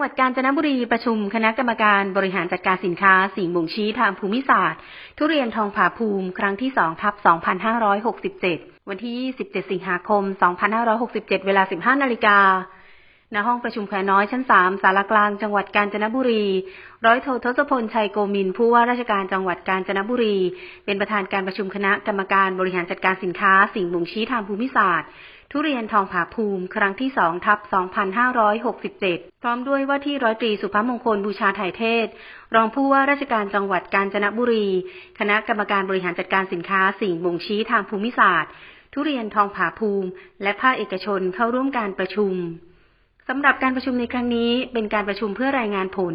งหวัดกาญจนบุรีประชุมคณะกรรมการบริหารจัดการสินค้าสิ่งบ่งชี้ทางภูมิศาสตร์ ทุเรียนทองผาภูมิ ครั้งที่2ทับ2567 วันที่27สิงหาคม 2567 เวลา 15นาฬิกา ณห้องประชุมแควน้อยชั้น3สารกลางจังหวัดกาญจนบุรี ร้อยโททศพลชัยโกมินผู้ว่าราชการจังหวัดกาญจนบุรี เป็นประธานการประชุมคณะกรรมการบริหารจัดการสินค้า สิ่งบ่งชี้ทางภูมิศาสตร์ ทุเรียนทองผาภูมิ ครั้งที่2ทับ 2567 พร้อมด้วยว่าที่ร้อยตรีสุภมงคลบูชาไถ่เทศ รองผู้ว่าราชการจังหวัดกาญจนบุรี คณะกรรมการบริหารจัดการสินค้า สิ่งบ่งชี้ทางภูมิศาสตร์ ทุเรียนทองผาภูมิ และภาคเอกชนเข้าร่วมการประชุม สำหรับการประชุมในครั้งนี้เป็นการประชุมเพื่อรายงานผล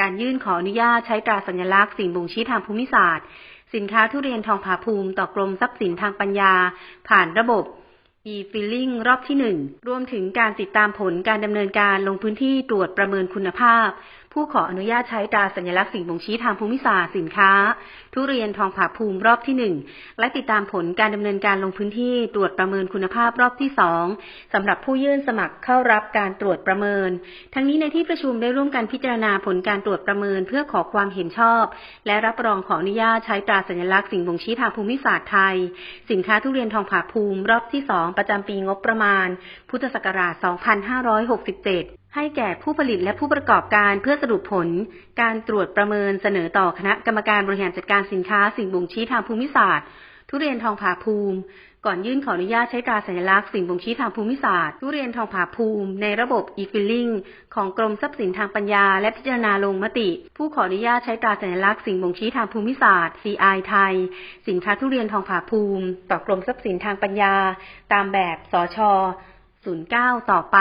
การยื่นขออนุญาตใช้ตราสัญลักษณ์สิ่งบ่งชี้ทางภูมิศาสตร์ สินค้าทุเรียนทองผาภูมิต่อกรมทรัพย์สินทางปัญญา ผ่านระบบ e-filling รอบที่ 1 รวมถึงการติดตามผลการดำเนินการลงพื้นที่ตรวจประเมินคุณภาพผู้ขออนุญาตใช้ตราสัญลักษณ์สิ่งบ่งชี้ทางภูมิศาสตร์สินค้า ทุเรียนทองผาภูมิรอบที่1และติดตามผลการดำเนินการลงพื้นที่ตรวจประเมินคุณภาพรอบที่2สำหรับผู้ยื่นสมัครเข้ารับการตรวจประเมิน ทั้งนี้ในที่ประชุมได้ร่วมกันพิจารณาผลการตรวจประเมิน เพื่อขอความเห็นชอบ และรับรองขออนุญาตใช้ตราสัญลักษณ์สิ่งบ่งชี้ทางภูมิศาสตร์ไทย สินค้าทุเรียนทองผาภูมิรอบที่2ประจำปีงบประมาณ พุทธศักราช 2567 ให้แก่ผู้ผลิตและผู้ประกอบการเพื่อสรุปผล การตรวจประเมินเสนอต่อคณะกรรมการบริหารจัดการสินค้าสิ่งบ่งชี้ทางภูมิศาสตร์ ทุเรียนทองผาภูมิ ก่อนยื่นขออนุญาตใช้ตราสัญลักษณ์สิ่งบ่งชี้ทางภูมิศาสตร์ ทุเรียนทองผาภูมิ ในระบบ e-filling ของกรมทรัพย์สินทางปัญญา และพิจารณาลงมติ ผู้ขออนุญาตใช้ตราสัญลักษณ์สิ่งบ่งชี้ทางภูมิศาสตร์ CI ไทย สินค้าทุเรียนทองผาภูมิ ต่อกรมทรัพย์สินทางปัญญา ตามแบบสช09 ต่อไป